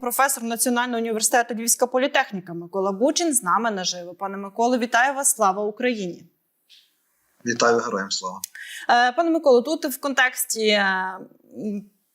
професор Національного університету Львівська політехніка Микола Бучин з нами наживо. Пане Миколо, вітаю вас! Слава Україні! Вітаю героям слава. Е, Пане Миколо, тут в контексті е,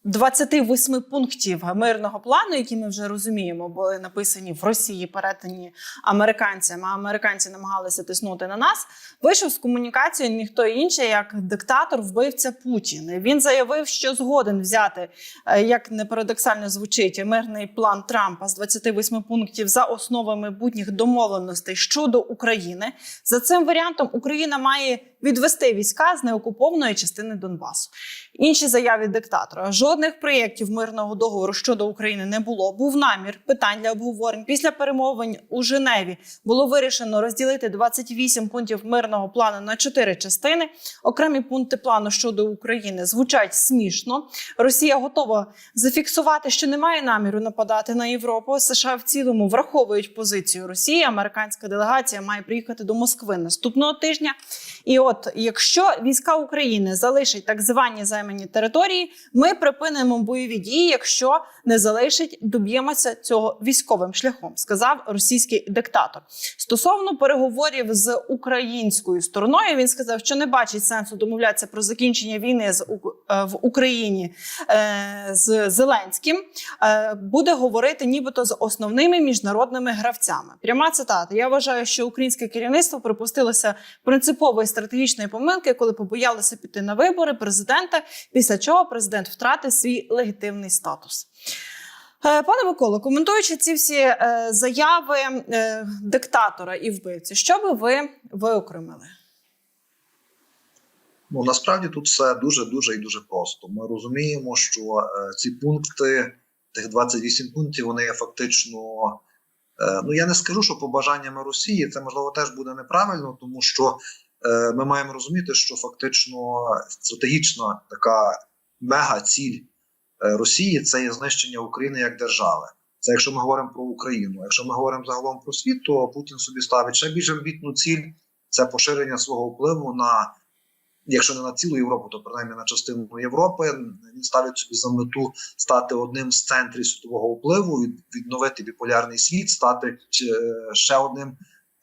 28 пунктів мирного плану, які ми вже розуміємо, були написані в Росії, передані американцям. Американці намагалися тиснути на нас. Вийшов з комунікацією ніхто інший, як диктатор, вбивця Путін. Він заявив, що згоден взяти, е, як не парадоксально звучить, мирний план Трампа з 28 пунктів за основами майбутніх домовленостей щодо України. За цим варіантом Україна має відвести війська з неокупованої частини Донбасу. Інші заяви диктатора. Жодних проєктів мирного договору щодо України не було. Був намір питань для обговорень. Після перемовин у Женеві було вирішено розділити 28 пунктів мирного плану на чотири частини. Окремі пункти плану щодо України звучать смішно. Росія готова зафіксувати, що немає наміру нападати на Європу. США в цілому враховують позицію Росії. Американська делегація має приїхати до Москви наступного тижня. І от якщо війська України залишать так звані займані території, ми припинимо бойові дії. Якщо не залишить, доб'ємося цього військовим шляхом, сказав російський диктатор. Стосовно переговорів з українською стороною, він сказав, що не бачить сенсу домовлятися про закінчення війни з е, в Україні е, з Зеленським. Е, буде говорити, нібито з основними міжнародними гравцями. Пряма цитата. Я вважаю, що українське керівництво припустилося принципової стратегічної помилки, коли побоялося піти на вибори президента, після чого президент втратив свій легітимний статус. Е, Пане Миколо, коментуючи ці всі е, заяви е, диктатора і вбивці, що би ви виокремили? Ну насправді тут все дуже дуже і дуже просто. Ми розуміємо, що ці пункти, тих 28 пунктів, вони є фактично. Ну я не скажу, що побажаннями Росії це можливо теж буде неправильно, тому що ми маємо розуміти, що фактично стратегічна така мега ціль е, Росії це є знищення України як держави. Це якщо ми говоримо про Україну. Якщо ми говоримо загалом про світ, то Путін собі ставить ще більш амбітну ціль це поширення свого впливу на якщо не на цілу Європу, то принаймні на частину Європи. Він ставить собі за мету стати одним з центрів світового впливу, відновити біполярний світ, стати е, ще одним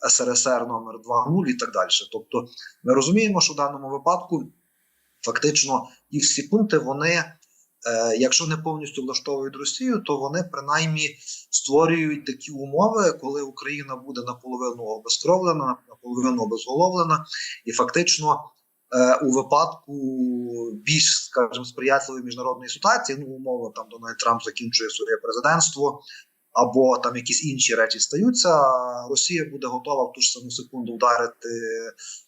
СРСР номер 2.0 і так далі. Тобто, ми розуміємо, що в даному випадку фактично ті всі пункти вони. е, Якщо не повністю влаштовують Росію, то вони принаймні створюють такі умови, коли Україна буде наполовину обезкровлена, наполовину обезголовлена, і фактично е, у випадку більш, скажімо, сприятливої міжнародної ситуації, ну умови там Дональд Трамп закінчує своє президентство, або там якісь інші речі стаються. Росія буде готова в ту ж саму секунду вдарити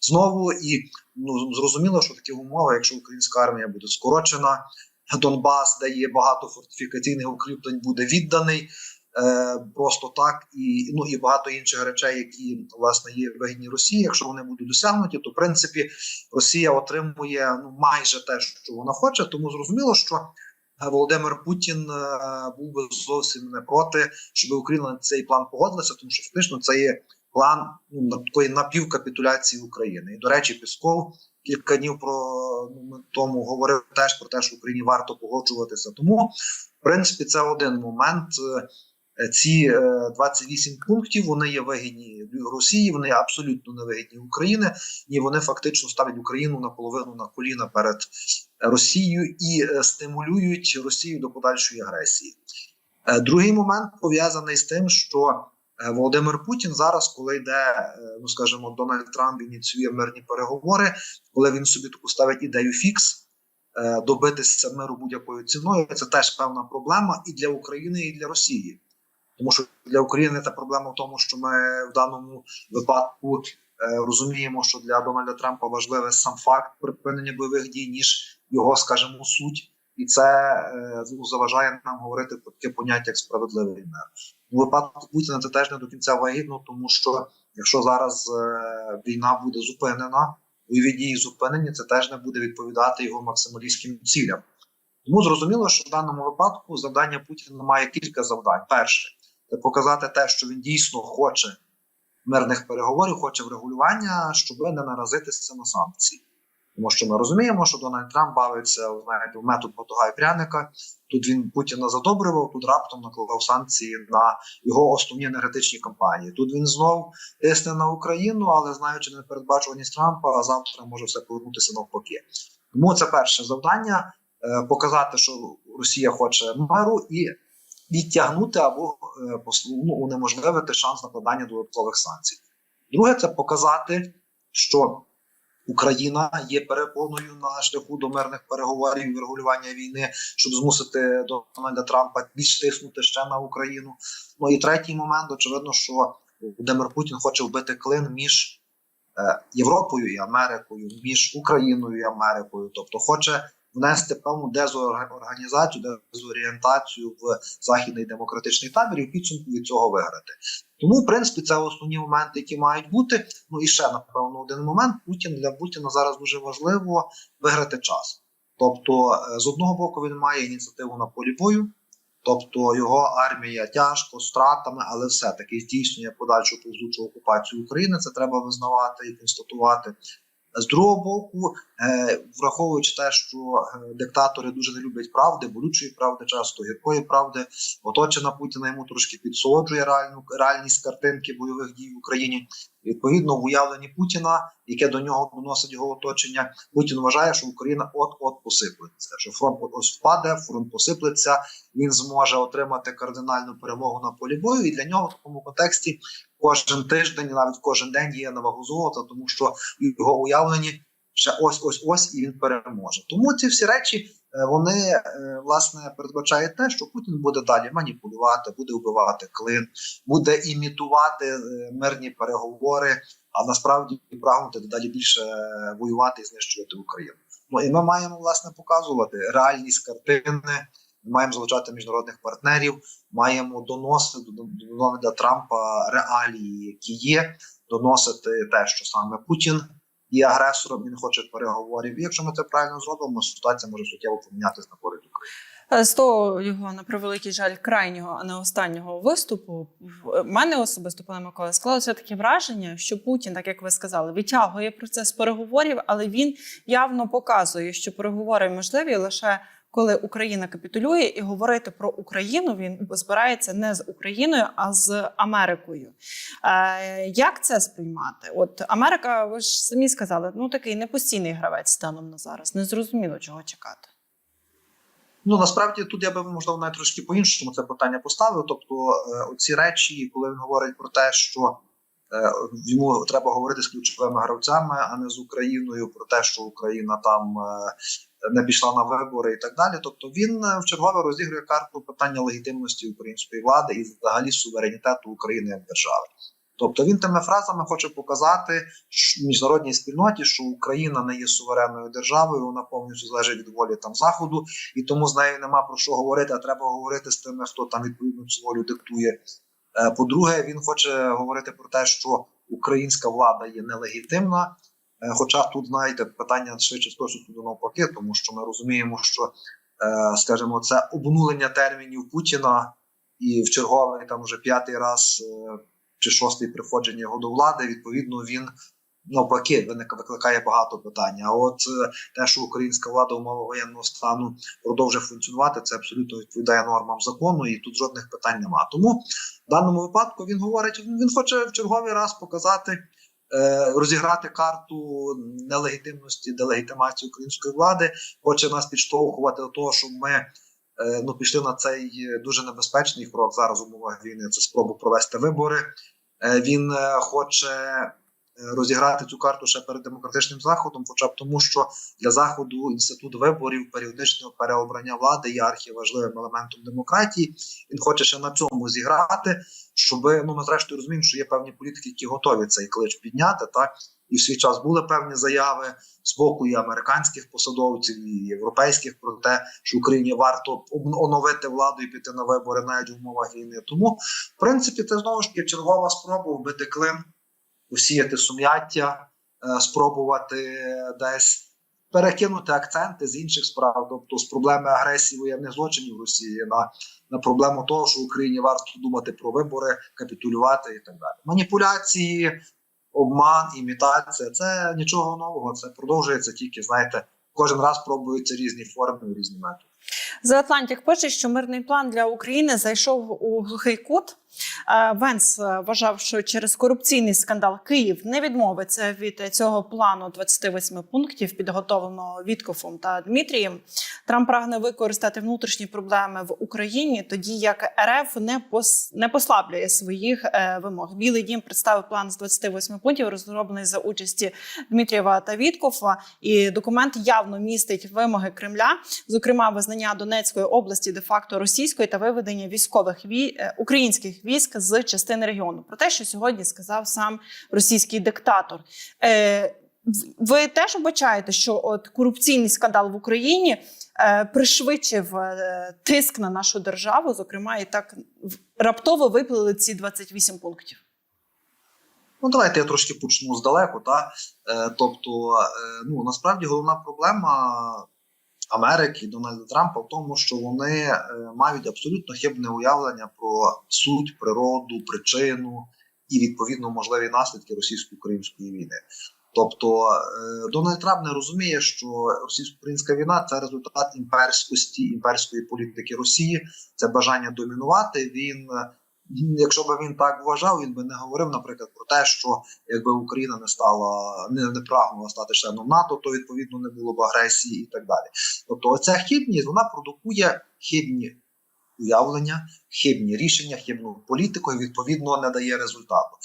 знову. І ну зрозуміло, що такі умови, якщо українська армія буде скорочена, Донбас, де є багато фортифікаційних укріплень, буде відданий. Е, просто так і ну і багато інших речей, які власне є вигідні Росії. Якщо вони будуть досягнуті, то в принципі Росія отримує ну майже те, що вона хоче. Тому зрозуміло, що Володимир Путін е, був би зовсім не проти, щоб Україна на цей план погодилася, тому що фактично це є план ну, такої напівкапітуляції України. І до речі, Пісков кілька днів про ну, тому говорив теж про те, що Україні варто погоджуватися. Тому, в принципі, це один момент. Е, Ці е, 28 пунктів вони є вигідні Росії, вони абсолютно не вигідні Україні, і вони фактично ставлять Україну наполовину на коліна перед Росією і е, стимулюють Росію до подальшої агресії. Е, Другий момент пов'язаний з тим, що е, Володимир Путін зараз, коли йде, е, ну скажімо, Дональд Трамп ініціює мирні переговори, коли він собі таку ставить ідею фікс. е, Добитися миру будь-якою ціною це теж певна проблема і для України, і для Росії. Тому що для України та проблема в тому, що ми в даному випадку е, розуміємо, що для Дональда Трампа важливий сам факт припинення бойових дій, ніж його, скажімо, суть, і це е, ну, заважає нам говорити про таке поняття як справедливий мир. У випадку Путіна це теж не до кінця вагітно, тому що якщо зараз е, війна буде зупинена, бойові дії зупинені, це теж не буде відповідати його максималістським цілям. Тому зрозуміло, що в даному випадку завдання Путіна має кілька завдань. Перше показати те, що він дійсно хоче мирних переговорів, хоче врегулювання, щоб не наразитися на санкції. Тому що ми розуміємо, що Дональд Трамп бавиться знаєте, в метод батуга і пряника. Тут він Путіна задобрював, тут раптом наклав санкції на його основні енергетичні компанії. Тут він знов тисне на Україну, але знаючи непередбачуваність Трампа, а завтра може все повернутися навпаки. Тому це перше завдання е, показати, що Росія хоче миру і відтягнути або е, ну, унеможливити шанс накладання додаткових санкцій. Друге, це показати, що Україна є перепоною на шляху до мирних переговорів і врегулювання війни, щоб змусити Дональда Трампа більш тиснути ще на Україну. Ну і третій момент, очевидно, що Володимир Путін хоче вбити клин між е, Європою і Америкою, між Україною і Америкою, тобто хоче внести певну дезорганізацію, дезорієнтацію в західний демократичний табір і в підсумку від цього виграти. Тому, в принципі, це основні моменти, які мають бути. Ну і ще напевно один момент. Путін для Путіна зараз дуже важливо виграти час. Тобто, е, з одного боку, він має ініціативу на полі бою, тобто його армія тяжко з втратами, але все-таки здійснює подальшу повзучу окупацію України. Це треба визнавати і констатувати. З другого боку, е, враховуючи те, що е, диктатори дуже не люблять правди, болючої правди, часто гіркої правди, оточена Путіна йому трошки підсолоджує реальну реальність картинки бойових дій в Україні. Відповідно, в уявленні Путіна, яке до нього доносить його оточення, Путін вважає, що Україна от-от посиплеться. Що фронт ось впаде, фронт посиплеться. Він зможе отримати кардинальну перемогу на полі бою. І для нього в такому контексті кожен тиждень, навіть кожен день є на вагу золота, тому що його уявленні ще ось ось ось і він переможе. Тому ці всі речі вони е, власне передбачають те, що Путін буде далі маніпулювати, буде вбивати клин, буде імітувати е, мирні переговори, а насправді прагнути дедалі більше е, воювати і знищувати Україну. Ну і ми маємо власне показувати реальність картини. Маємо залучати міжнародних партнерів, маємо доносити до до Дональда Трампа реалії, які є, доносити те, що саме Путін є агресором, він хоче переговорів. І якщо ми це правильно зробимо, ситуація може суттєво помінятися на користь України. Е, З того його на превеликий жаль крайнього, а не останнього виступу, в мене особисто пане Микола склалося таке враження, що Путін, так як ви сказали, витягує процес переговорів, але він явно показує, що переговори можливі лише коли Україна капітулює, і говорити про Україну він збирається не з Україною, а з Америкою. Е, як це сприймати? От Америка, ви ж самі сказали, ну такий непостійний гравець станом на зараз. Незрозуміло чого чекати. Ну насправді тут я би можливо навіть трошки по-іншому це питання поставив. Тобто, е, оці речі, коли він говорить про те, що е, йому треба говорити з ключовими гравцями, а не з Україною, про те, що Україна там не пішла на вибори і так далі. Тобто він е, в чергове розігрує карту питання легітимності української влади і взагалі суверенітету України як держави. Тобто він тими фразами хоче показати міжнародній спільноті, що Україна не є суверенною державою, вона повністю залежить від волі там заходу, і тому з нею нема про що говорити. А треба говорити з тими, хто там відповідно цю волю диктує. Е, По-друге, він хоче говорити про те, що українська влада є нелегітимна. Е, Хоча тут, знаєте, питання швидше стосується до навпаки, тому що ми розуміємо, що, е, скажімо, це обнулення термінів Путіна і в черговий там вже п'ятий раз е, чи шостий приходження його до влади. Відповідно, він навпаки викликає багато питань. А от те, що українська влада в умовах воєнного стану продовжує функціонувати, це абсолютно відповідає нормам закону, і тут жодних питань немає. Тому в даному випадку він говорить, він хоче в черговий раз показати. Е, Розіграти карту нелегітимності, делегітимації української влади, хоче нас підштовхувати до того, щоб ми е, ну пішли на цей дуже небезпечний крок зараз умовах війни. Це спробу провести вибори. Е, Він хоче розіграти цю карту ще перед демократичним заходом, хоча б тому, що для заходу інститут виборів, періодичного переобрання влади є архіважливим елементом демократії. Він хоче ще на цьому зіграти, щоб ну ми зрештою розуміємо, що є певні політики, які готові цей клич підняти. Так і в свій час були певні заяви з боку і американських посадовців, і європейських про те, що Україні варто оновити владу і піти на вибори навіть в умовах війни. Тому, в принципі, це знову ж таки чергова спроба вбити клин, усіяти сум'яття, е, спробувати десь перекинути акценти з інших справ, тобто з проблеми агресії воєнних злочинів Росії на, на проблему того, що Україні варто думати про вибори, капітулювати і так далі. Маніпуляції обман, імітація це нічого нового. Це продовжується тільки, знаєте, кожен раз пробуються різні форми, різні методи. The Atlantic пише, що мирний план для України зайшов у глухий кут. Е, Венс е, вважав, що через корупційний скандал Київ не відмовиться від цього плану 28 пунктів, підготовленого Віткофом та Дмитрієм. Трамп прагне використати внутрішні проблеми в Україні, тоді як РФ не пос не послаблює своїх е, вимог. Білий дім представив план з 28 пунктів, розроблений за участі Дмитрієва та Віткофа. І документ явно містить вимоги Кремля, зокрема визнання Донецької області де-факто російської та виведення військових вій... українських військ з частини регіону. Про те, що сьогодні сказав сам російський диктатор. Е, ви теж вбачаєте, що от корупційний скандал в Україні е, пришвидшив е, тиск на нашу державу, зокрема, і так раптово виплили ці 28 пунктів. Ну, давайте я трошки почну здалеку. Та? Е, тобто, е, ну насправді головна проблема Америки Дональда Трампа в тому, що вони е, мають абсолютно хибне уявлення про суть, природу, причину і відповідно можливі наслідки російсько-української війни. Тобто е, Дональд Трамп не розуміє, що російсько-українська війна це результат імперськості, імперської політики Росії, це бажання домінувати. Він Якщо б він так вважав, він би не говорив, наприклад, про те, що якби Україна не стала не, не прагнула стати членом НАТО, то відповідно не було б агресії і так далі. Тобто, оця хибність вона продукує хибні уявлення, хибні рішення, хибну політику і відповідно не дає результату.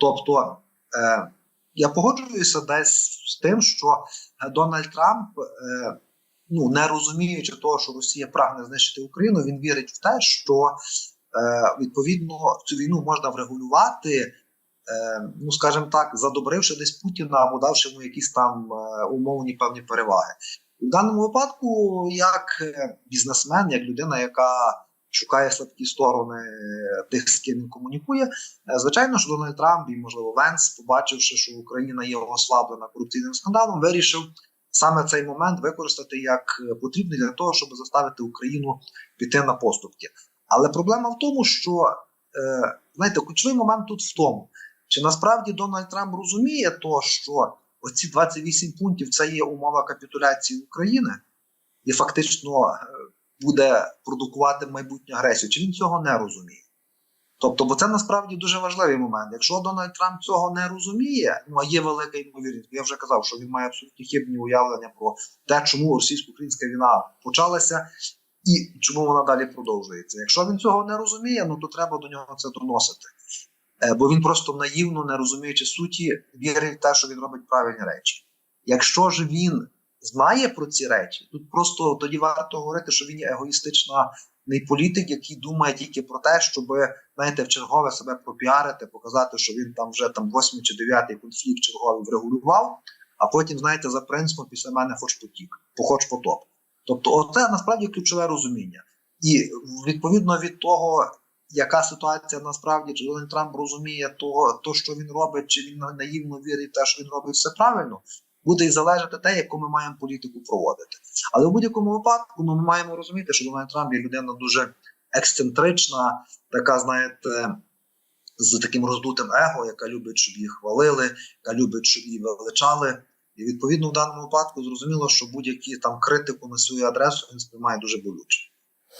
Тобто, е, я погоджуюся десь з тим, що Дональд Трамп. Е, Ну, не розуміючи того, що Росія прагне знищити Україну, він вірить в те, що відповідно цю війну можна врегулювати, е, ну скажімо так, задобривши десь Путіна або давши йому якісь там е, умовні певні переваги. В даному випадку, як е, бізнесмен, як людина, яка шукає слабкі сторони тих, з ким він комунікує, е, звичайно, що Дональд Трамп і, можливо, Венс, побачивши, що Україна є ослаблена корупційним скандалом, вирішив саме цей момент використати як е, потрібний для того, щоб заставити Україну піти на поступки. Але проблема в тому, що е, знаєте, ключовий момент тут в тому, чи насправді Дональд Трамп розуміє то, що оці 28 пунктів це є умова капітуляції України, і фактично е, буде продукувати майбутню агресію. Чи він цього не розуміє? Тобто, бо це насправді дуже важливий момент. Якщо Дональд Трамп цього не розуміє, ну а є велика ймовірність, я вже казав, що він має абсолютно хибні уявлення про те, чому російсько-українська війна почалася, і чому вона далі продовжується. Якщо він цього не розуміє, ну то треба до нього це доносити. Е, бо він просто наївно, не розуміючи суті, вірить в те, що він робить правильні речі. Якщо ж він знає про ці речі, тут просто тоді варто говорити, що він є егоїстичний політик, який думає тільки про те, щоб знаєте, в чергове себе пропіарити, показати, що він там вже там восьмий чи дев'ятий конфлікт черговий врегулював, а потім, знаєте, за принципом після мене хоч потік, хоч потоп. Тобто, це насправді ключове розуміння. І відповідно від того, яка ситуація насправді, чи Дональд Трамп розуміє того, то, що він робить, чи він наївно вірить те, що він робить все правильно, буде і залежати те, яку ми маємо політику проводити. Але в будь-якому випадку ми маємо розуміти, що Дональд Трамп є людина дуже ексцентрична, така, знаєте, з таким роздутим его, яка любить, щоб її хвалили, яка любить, щоб її величали. І відповідно в даному випадку зрозуміло, що будь-які там критику на свою адресу він сприймає дуже болюче.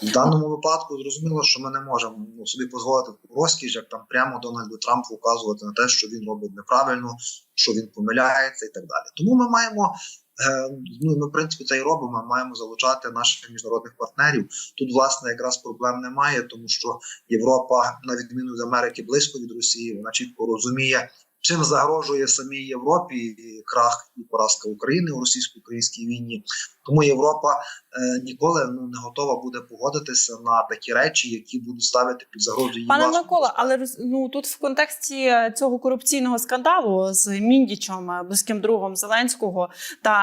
В даному випадку зрозуміло, що ми не можемо ну, собі дозволити розкіш, як там прямо Дональду Трампу вказувати на те, що він робить неправильно, що він помиляється і так далі. Тому ми маємо. е, Ну, ми, в принципі, це і робимо. Ми маємо залучати наших міжнародних партнерів. Тут, власне, якраз проблем немає, тому що Європа, на відміну від Америки, близько від Росії, вона чітко розуміє, чим загрожує самій Європі і крах і поразка України у російсько-українській війні. Тому Європа е, ніколи ну не готова буде погодитися на такі речі, які будуть ставити під загрозу її Пане Микола, але ну тут в контексті цього корупційного скандалу з Міндічем, е, близьким другом Зеленського та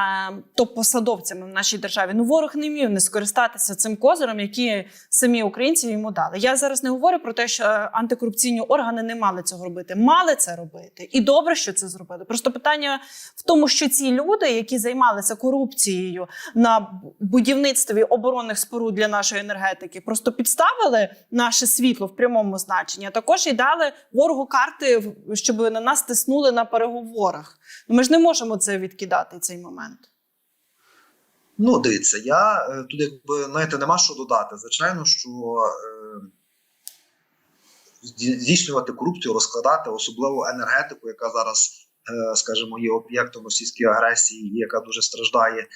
топ-посадовцями в нашій державі, ну ворог не міг не скористатися цим козиром, які самі українці йому дали. Я зараз не говорю про те, що антикорупційні органи не мали цього робити. Мали це робити, І добре, що це зробили. Просто питання в тому, що ці люди, які займалися корупцією на будівництві оборонних споруд для нашої енергетики, просто підставили наше світло в прямому значенні, а також і дали ворогу карти, щоб на нас тиснули на переговорах. Ми ж не можемо це відкидати цей момент. Ну, дивіться, я е, тут якби знаєте, нема що додати. Звичайно, що е, здійснювати корупцію, розкладати, особливо енергетику, яка зараз, е, скажімо, є об'єктом російської агресії, яка дуже страждає,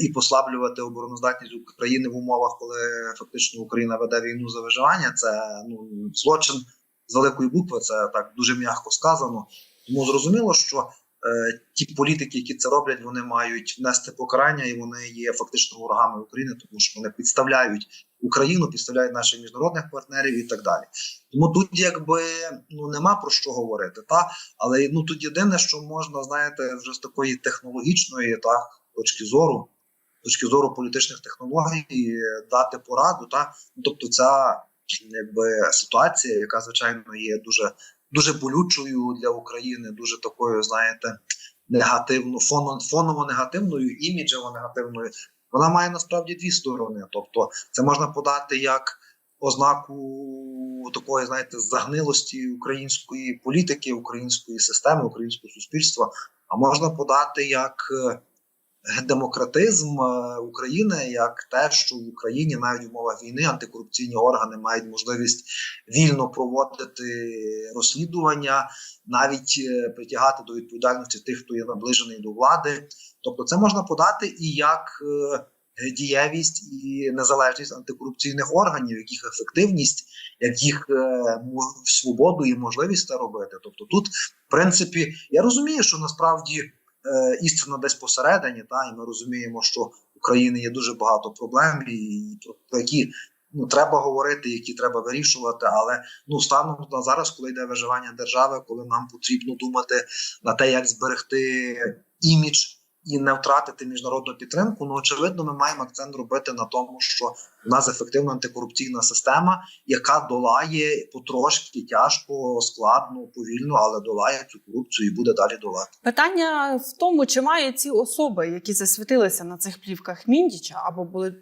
і послаблювати обороноздатність України в умовах, коли фактично Україна веде війну за виживання. Це ну злочин з великої букви, це так дуже м'яко сказано. Тому зрозуміло, що е, ті політики, які це роблять, вони мають внести покарання, і вони є фактично ворогами України, тому що вони підставляють Україну, підставляють наших міжнародних партнерів і так далі. Тому тут якби ну нема про що говорити, та але ну тут єдине, що можна знаєте, вже з такої технологічної так точки зору. Точки зору політичних технологій е, дати пораду, та ну, тобто ця якби ситуація, яка звичайно є дуже дуже болючою для України, дуже такою, знаєте, негативно, фоно, фоново негативною, іміджево негативною. Вона має насправді дві сторони. Тобто, це можна подати як ознаку такої, знаєте, загнилості української політики, української системи, українського суспільства, а можна подати як е, демократизм е, України, як те, що в Україні навіть в умовах війни антикорупційні органи мають можливість вільно проводити розслідування, навіть е, притягати до відповідальності тих, хто є наближений до влади. Тобто, це можна подати і як е, дієвість і незалежність антикорупційних органів, як їх ефективність, як їх свободу і можливість це робити. Тобто, тут, в принципі, я розумію, що насправді е, істина десь посередині, та і ми розуміємо, що в Україні є дуже багато проблем, і про, які ну треба говорити, які треба вирішувати. Але ну станом на зараз, коли йде виживання держави, коли нам потрібно думати на те, як зберегти імідж. І не втратити міжнародну підтримку. Ну очевидно, ми маємо акцент робити на тому, що в нас ефективна антикорупційна система, яка долає потрошки тяжко, складно, повільно, але долає цю корупцію і буде далі долати. Питання в тому, чи мають ці особи, які засвітилися на цих плівках Міндіча, або були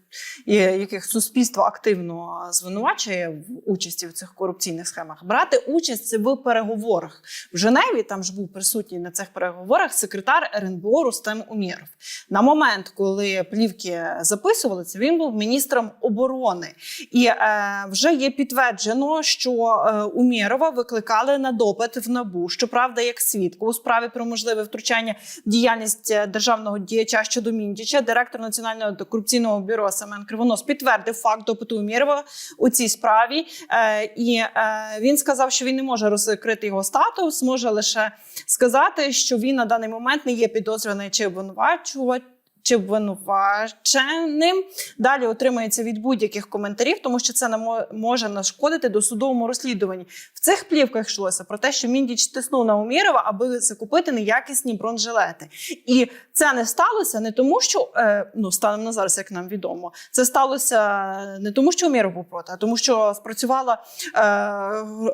яких суспільство активно звинувачує в участі в цих корупційних схемах, брати участь в переговорах в Женеві. Там ж був присутній на цих переговорах секретар РНБО Рустем Умєров. На момент, коли плівки записувалися, він був міністром оборони, і е, вже є підтверджено, що е, Умєрова викликали на допит в набу. Щоправда, як свідку у справі про можливе втручання в діяльність е, державного діяча щодо Міндіча, директор національного антикорупційного бюро Семен Кривонос підтвердив факт допиту Умєрова у цій справі. Е, і е, він сказав, що він не може розкрити його статус, може лише сказати, що він на даний момент не є підозрюваний чи обвинувачувач. Чи обвинуваченим далі отримується від будь-яких коментарів, тому що це може нашкодити досудовому розслідуванні. В цих плівках йшлося про те, що Міндіч тиснув на Умірова, аби закупити неякісні бронежилети. І це не сталося не тому, що е, ну станом на зараз, як нам відомо, це сталося не тому, що Уміров був проти, а тому, що спрацювала е,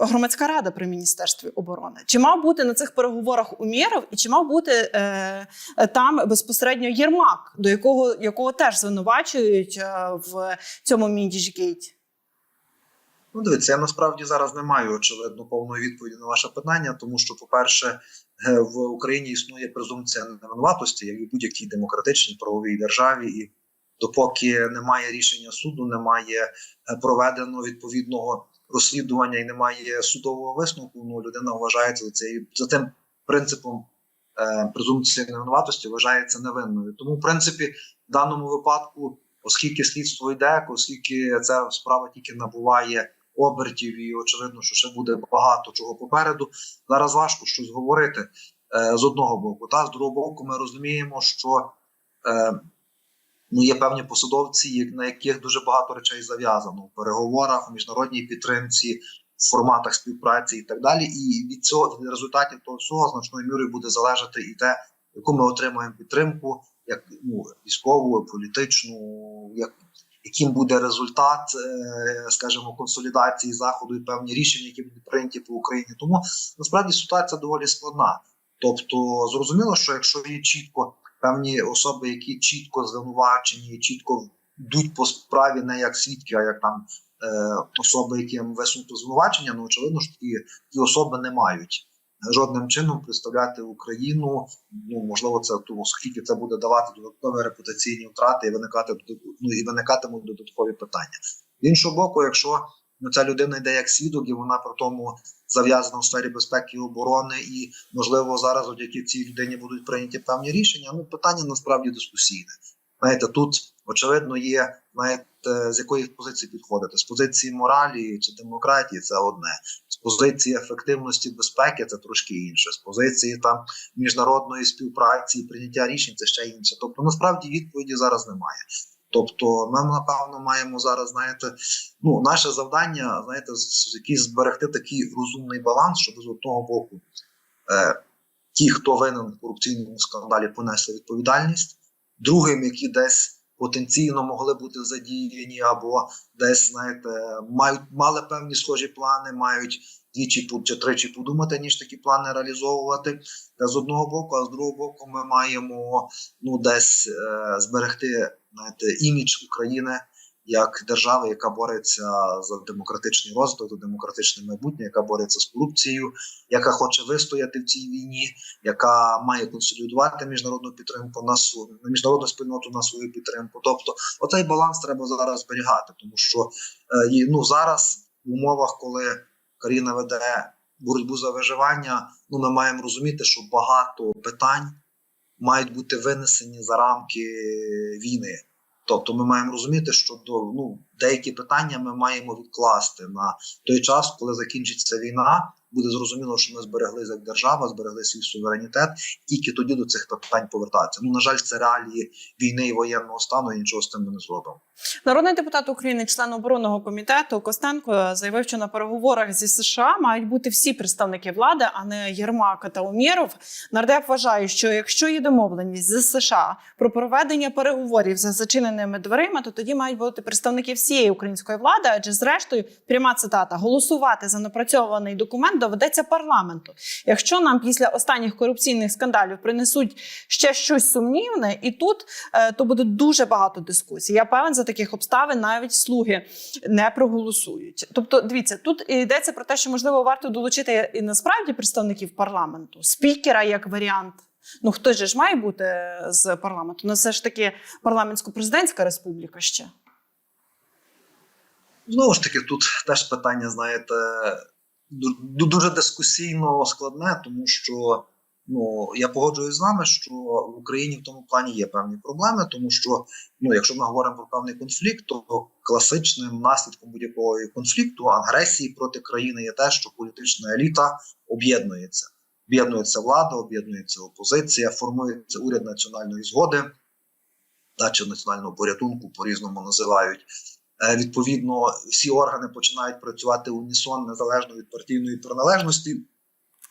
громадська рада при міністерстві оборони. Чи мав бути на цих переговорах Уміров, і чи мав бути е, е, там безпосередньо Єрмак, до якого якого теж звинувачують е, в цьому Міндіжгейті? Ну, дивіться, я насправді зараз не маю очевидно повної відповіді на ваше питання, тому що, по-перше, е, в Україні існує презумпція невинуватості, як і будь-якій демократичній правовій державі, і допоки немає рішення суду, немає е, проведено відповідного розслідування і немає судового висновку, ну людина вважається за цей за цим принципом презумпції невинуватості, вважається невинною. Тому, в принципі, в даному випадку, оскільки слідство йде, оскільки ця справа тільки набуває обертів, і очевидно, що ще буде багато чого попереду. Зараз важко щось говорити е, з одного боку. Та з другого боку, ми розуміємо, що е, ну, є певні посадовці, на яких дуже багато речей зав'язано в переговорах, у міжнародній підтримці, форматах співпраці і так далі. І від цього від результатів того всього значною мірою буде залежати і те, яку ми отримаємо підтримку, як ну, військову, політичну, як яким буде результат, е, скажімо, консолідації заходу і певні рішення, які будуть прийняті по Україні. Тому насправді ситуація доволі складна. Тобто, зрозуміло, що якщо є чітко певні особи, які чітко звинувачені, чітко йдуть по справі не як свідки, а як там особи, яким висунуто звинувачення, ну очевидно, що такі, ті особи не мають жодним чином представляти Україну. Ну можливо, це тому, оскільки це буде давати додаткові репутаційні втрати і виникати ну і виникатимуть додаткові питання. З іншого боку, якщо ну, ця людина йде як свідок, і вона при тому зав'язана в сфері безпеки і оборони, і можливо зараз завдяки цій людині будуть прийняті певні рішення. Ну питання насправді дискусійне. Знаєте, тут очевидно є знаєте, з якої позиції підходити з позиції моралі чи демократії, це одне з позиції ефективності безпеки, це трошки інше. З позиції там міжнародної співпраці прийняття рішень це ще інше. Тобто, насправді відповіді зараз немає. Тобто, ми напевно маємо зараз, знаєте, ну наше завдання, знаєте, з якийсь зберегти такий розумний баланс, щоб з одного боку е, ті, хто винен в корупційному скандалі, понесли відповідальність, другим, які десь потенційно могли бути задіяні, або десь, знаєте, мають мали певні схожі плани, мають двічі чи тричі подумати, ніж такі плани реалізовувати. Та з одного боку, а з другого боку, ми маємо ну десь е, зберегти знаєте, імідж України як держави, яка бореться за демократичний розвиток, за демократичне майбутнє, яка бореться з корупцією, яка хоче вистояти в цій війні, яка має консолідувати міжнародну підтримку на свою міжнародну спільноту на свою підтримку. Тобто, оцей баланс треба зараз зберігати, тому що е, ну зараз в умовах, коли країна веде боротьбу за виживання, ну ми маємо розуміти, що багато питань мають бути винесені за рамки війни. Тобто ми маємо розуміти, що до ну деякі питання ми маємо відкласти на той час, коли закінчиться війна. Буде зрозуміло, що ми збереглися як держава, зберегли свій суверенітет, тільки тоді до цих питань повертатися. Ну на жаль, це реалії війни і воєнного стану. і Нічого з цим ми не зробимо. Народний депутат України, член оборонного комітету Костенко заявив, що на переговорах зі США мають бути всі представники влади, а не Єрмака та Умєров. Нардеп вважає, що якщо є домовленість з США про проведення переговорів за зачиненими дверима, то тоді мають бути представники всієї української влади, адже зрештою, пряма цитата, голосувати за напрацьований документ доведеться парламенту. Якщо нам після останніх корупційних скандалів принесуть ще щось сумнівне, і тут е, то буде дуже багато дискусій. Я певен, за таких обставин навіть слуги не проголосують. Тобто, дивіться, тут йдеться про те, що можливо варто долучити і насправді представників парламенту, спікера як варіант. Ну же ж має бути з парламенту. Ну це ж таки парламентсько-президентська республіка ще. Знову ж таки, тут теж питання, знаєте, дуже дискусійно складне, тому що ну я погоджуюсь з вами, що в Україні в тому плані є певні проблеми, тому що ну, якщо ми говоримо про певний конфлікт, то класичним наслідком будь-якого конфлікту, агресії проти країни є те, що політична еліта об'єднується. Об'єднується влада, об'єднується опозиція, формується уряд національної згоди, та чи національного порятунку по різному називають. Е, Відповідно, всі органи починають працювати унісон незалежно від партійної приналежності.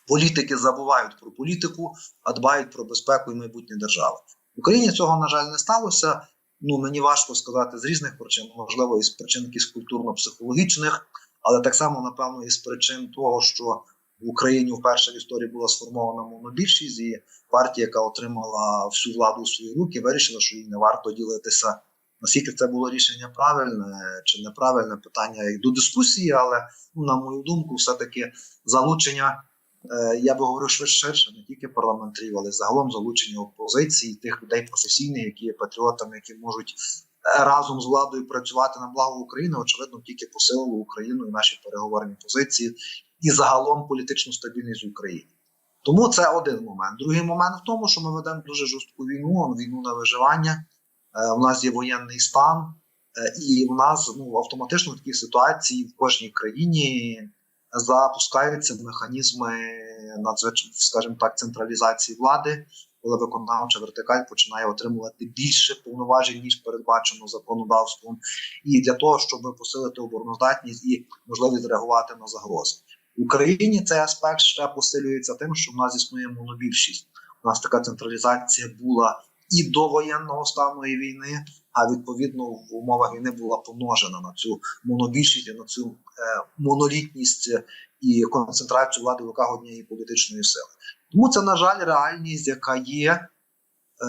Політики забувають про політику, а дбають про безпеку і майбутнє держави. В Україні цього, на жаль, не сталося. Ну мені важко сказати з різних причин, можливо, із причин якихось культурно-психологічних, але так само, напевно, із причин того, що в Україні вперше в історії була сформована монобільшість, і партія, яка отримала всю владу у свої руки, вирішила, що їй не варто ділитися. Наскільки це було рішення правильне чи неправильне питання і до дискусії, але ну, на мою думку, все-таки залучення, е, я би говорив швидше не тільки парламентарів, але загалом залучення опозиції, тих людей професійних, які є патріотами, які можуть е, разом з владою працювати на благо України, очевидно, тільки посилило Україну і наші переговорні позиції, і загалом політичну стабільність в Україні. Тому це один момент. Другий момент в тому, що ми ведемо дуже жорстку війну, війну на виживання. У нас є воєнний стан, е, і в нас ну автоматично в такій ситуації в кожній країні запускаються механізми надзвичайно, скажімо так, централізації влади, коли виконавча вертикаль починає отримувати більше повноважень ніж передбачено законодавством, і для того, щоб посилити обороноздатність і можливість реагувати на загрози в Україні. Цей аспект ще посилюється тим, що в нас існує монобільшість. У нас така централізація була і до воєнного стану і війни, а відповідно в умовах війни була помножена на цю монобільшість, на цю е, монолітність і концентрацію влади в руках однієї політичної сили. Тому це, на жаль, реальність, яка є.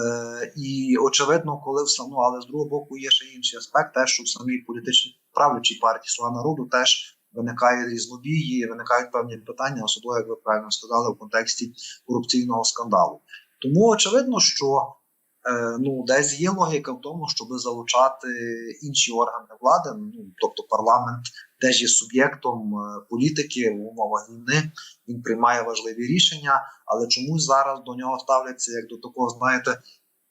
Е, і очевидно, коли в саму, але з другого боку є ще інший аспект, те, що в самій політичній правлячій партії Слуга народу теж виникає різнобії, виникають певні питання, особливо як ви правильно сказали, в контексті корупційного скандалу. Тому очевидно, що е, ну десь є логіка в тому, щоб залучати інші органи влади, ну тобто парламент теж є суб'єктом е, політики в умовах війни. Він приймає важливі рішення, але чомусь зараз до нього ставляться як до такого, знаєте,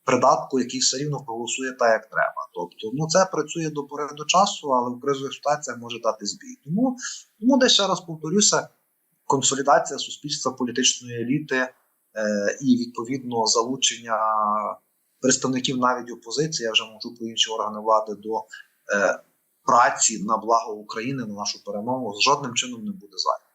придатку, який все рівно проголосує так, як треба. Тобто, ну це працює до пори до часу, але в кризових ситуаціях може дати збій. Тому, тому десь ще раз повторюся, консолідація суспільства політичної еліти е, і відповідно залучення представників навіть опозиції, я вже можу по інші органи влади до е, праці на благо України на нашу перемогу жодним чином не буде зайвим.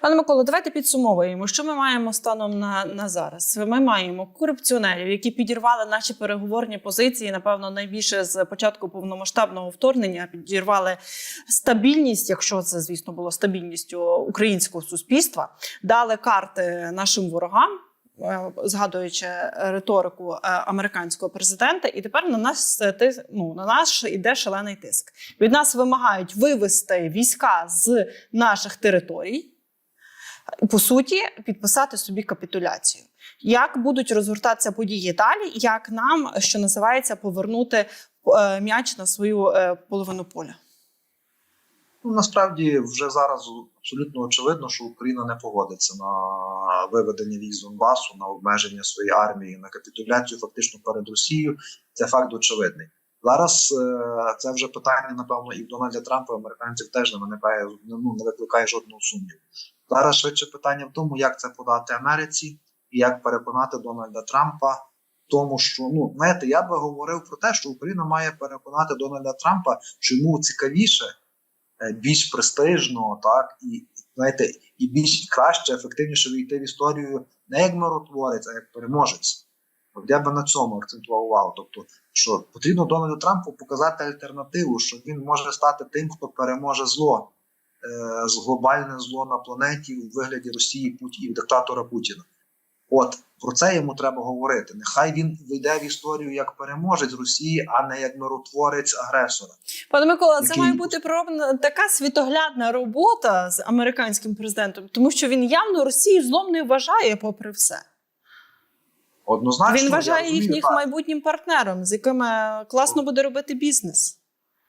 Пане Миколо, давайте підсумовуємо, що ми маємо станом на, на зараз. Ми маємо корупціонерів, які підірвали наші переговорні позиції. Напевно, найбільше з початку повномасштабного вторгнення підірвали стабільність, якщо це звісно було стабільністю українського суспільства, дали карти нашим ворогам. Е, Згадуючи риторику е, американського президента, і тепер на нас е, ну, на нас іде шалений тиск. Від нас вимагають вивести війська з наших територій, по суті, підписати собі капітуляцію. Як будуть розгортатися події далі? Як нам, що називається, повернути м'яч на свою половину поля? Ну, насправді вже зараз абсолютно очевидно, що Україна не погодиться на виведення військ Донбасу, на обмеження своєї армії, на капітуляцію фактично перед Росією. Це факт очевидний. Зараз е, це вже питання, напевно, і в Дональда Трампа, американців теж не виникає ну, не викликає жодного сумніву. Зараз швидше питання в тому, як це подати Америці і як переконати Дональда Трампа. Тому що ну знаєте, я би говорив про те, що Україна має переконати Дональда Трампа, що йому цікавіше більш престижно, так і знаєте, і більш краще, ефективніше війти в історію не як миротворець, а як переможець. Я би на цьому акцентував увагу. Тобто, що потрібно Дональду Трампу показати альтернативу, що він може стати тим, хто переможе зло, е, глобальне зло на планеті у вигляді Росії Путі і диктатора Путіна. От про це йому треба говорити. Нехай він вийде в історію як переможець Росії, а не як миротворець агресора. Пане Микола, це має бути пророблена така світоглядна робота з американським президентом, тому що він явно Росію злом не вважає, попри все. Однозначно, Він вважає їхніх так. майбутнім партнером, з якими класно буде робити бізнес.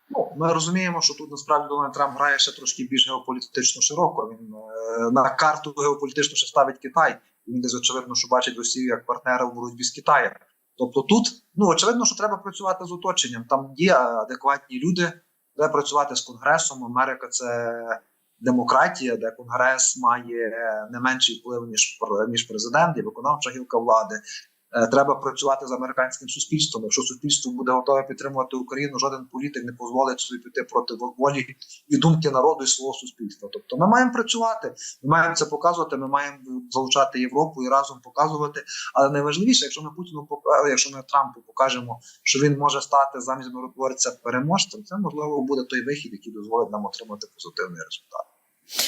Ну, ми розуміємо, що тут насправді Дональд Трамп грає ще трошки більш геополітично широко. Він е, на карту геополітично ще ставить Китай. Він десь очевидно, що бачить Росію як партнера в боротьбі з Китаєм. Тобто, тут ну очевидно, що треба працювати з оточенням. Там є адекватні люди, треба працювати з конгресом. Америка це демократія, де конгрес має не менший вплив ніж ніж президент і виконавча гілка влади. Е, Треба працювати з американським суспільством. Якщо суспільство буде готове підтримувати Україну, жоден політик не дозволить собі піти проти волі і думки народу і свого суспільства. Тобто, ми маємо працювати, ми маємо це показувати. Ми маємо залучати Європу і разом показувати. Але найважливіше, якщо ми Путіну якщо ми Трампу покажемо, що він може стати замість миротворця переможцем, це можливо буде той вихід, який дозволить нам отримати позитивний результат.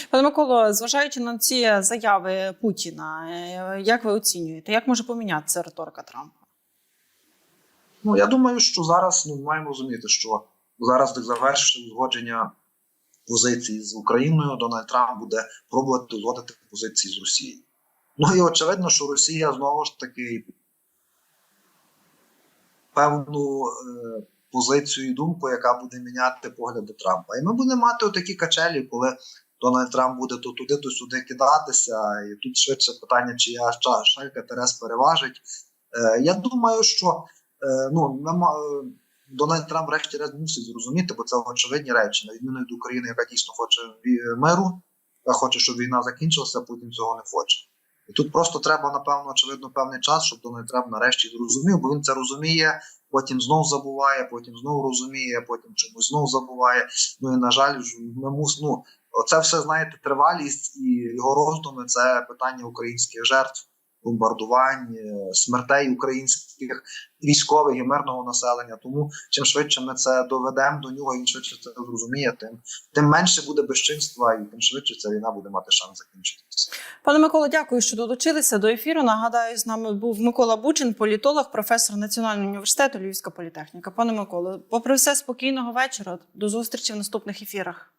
Пане Миколо, зважаючи на ці заяви Путіна, е, як ви оцінюєте, як може помінятися риторика Трампа? Ну я думаю, що зараз ну маємо розуміти, що зараз так завершивши узгодження позиції з Україною, Дональд Трамп буде пробувати узгодити позиції з Росією. Ну і очевидно, що Росія знову ж таки певну е, позицію і думку, яка буде міняти погляди Трампа. І ми будемо мати отакі качелі, коли Дональд Трамп буде то туди, то сюди кидатися, і тут швидше питання, чи я ша- шалька Терес переважить. Е, я думаю, що е, ну, е, Дональд Трамп врешті-решт мусить зрозуміти, бо це очевидні речі, на відміну від України, яка дійсно хоче миру, яка хоче, щоб війна закінчилася, Путін цього не хоче. І тут просто треба, напевно, очевидно, певний час, щоб Дональд Трамп нарешті зрозумів, бо він це розуміє, потім знов забуває, потім знов розуміє, потім чомусь знов забуває. Ну і на жаль, ми мус, ну, оце все знаєте, тривалість і його роздуми це питання українських жертв. бомбардувань, е, смертей українських військових і мирного населення. Тому чим швидше ми це доведемо до нього, і швидше це зрозуміє, тим тим менше буде безчинства, і тим швидше ця війна буде мати шанс закінчитися. Пане Миколо, дякую, що долучилися до ефіру. Нагадаю, з нами був Микола Бучин, політолог, професор Національного університету Львівська політехніка. Пане Миколо, попри все, спокійного вечора. До зустрічі в наступних ефірах.